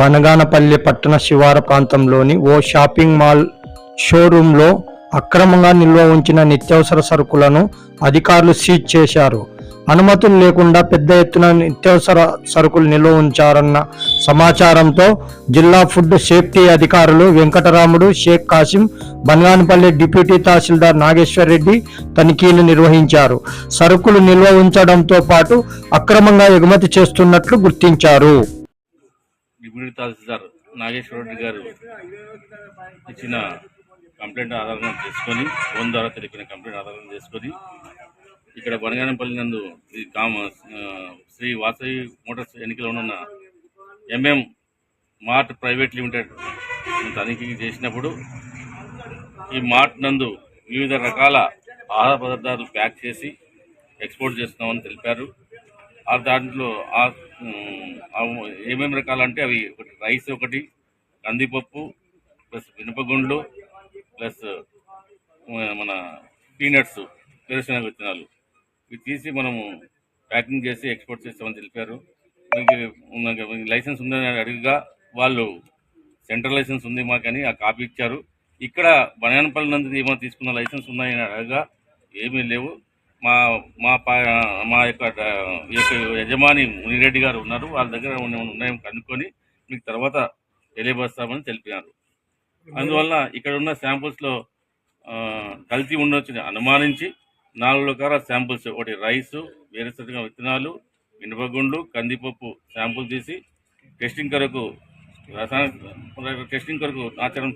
బనగానపల్లి పట్టణ శివార ప్రాంతంలోని ఓ shopping mall షోరూంలో అక్రమంగా నిల్వ ఉంచిన నిత్యావసర సరుకులను అధికారులు సీజ్ చేశారు. అనుమతులు లేకుండా పెద్ద ఎత్తున నిత్యావసర సరుకులు నిల్వ ఉంచారన్న సమాచారంతో జిల్లా ఫుడ్ సేఫ్టీ అధికారులు వెంకటరాముడు షేక్ కాసిం బనగానపల్లి డిప్యూటీ తహసీల్దార్ నాగేశ్వర్ రెడ్డి తనిఖీలు నిర్వహించారు. సరుకులు నిల్వ ఉంచడంతో పాటు అక్రమంగా ఎగుమతి చేస్తున్నట్లు గుర్తించారు. డిప్యూటీ తహసీల్దార్ నాగేశ్వర రెడ్డి గారు ఇచ్చిన కంప్లైంట్ ఆధారం చేసుకొని ఫోన్ ద్వారా తెలిపిన కంప్లైంట్ ఆధారం చేసుకొని ఇక్కడ బనగానపల్లి నందు ఈ కామ శ్రీ వాసవి మోటార్స్ ఎన్నికలో ఉన్న ఎంఎం మార్ట్ ప్రైవేట్ లిమిటెడ్ తనిఖీ చేసినప్పుడు ఈ మార్ట్ నందు వివిధ రకాల ఆహార పదార్థాలు ప్యాక్ చేసి ఎక్స్పోర్ట్ చేస్తున్నామని తెలిపారు. ఆ దాంట్లో ఆ ఏమేమి రకాలంటే అవి ఒకటి రైస్ ఒకటి కందిపప్పు ప్లస్ మినపగుండ్లు ప్లస్ మన పీనట్స్ వేరుశనగ విత్తనాలు ఇవి తీసి మనము ప్యాకింగ్ చేసి ఎక్స్పోర్ట్ చేస్తామని తెలిపారు. మీకు లైసెన్స్ ఉందని అడిగిగా వాళ్ళు సెంట్రల్ లైసెన్స్ ఉంది మాకని ఆ కాపీ ఇచ్చారు. ఇక్కడ బనానపల్లి నందు ఏమైనా తీసుకున్న లైసెన్స్ ఉన్నాయని అడగగా ఏమీ లేవు. మా మా మా యొక్క యజమాని మునిరెడ్డి గారు ఉన్నారు. వాళ్ళ దగ్గర ఉన్నాయని కనుక్కొని మీకు తర్వాత తెలియపరుస్తామని తెలిపినారు అందువల్ల ఇక్కడ ఉన్న శాంపుల్స్లో కల్తీ ఉండొచ్చని అనుమానించి నాలుగు రకాల శాంపుల్స్ ఒకటి రైసు వేరుశనగ విత్తనాలు మినపగుండ్లు కందిపప్పు శాంపుల్ తీసి టెస్టింగ్ కొరకు రసాయన టెస్టింగ్ కొరకు ఆచరణ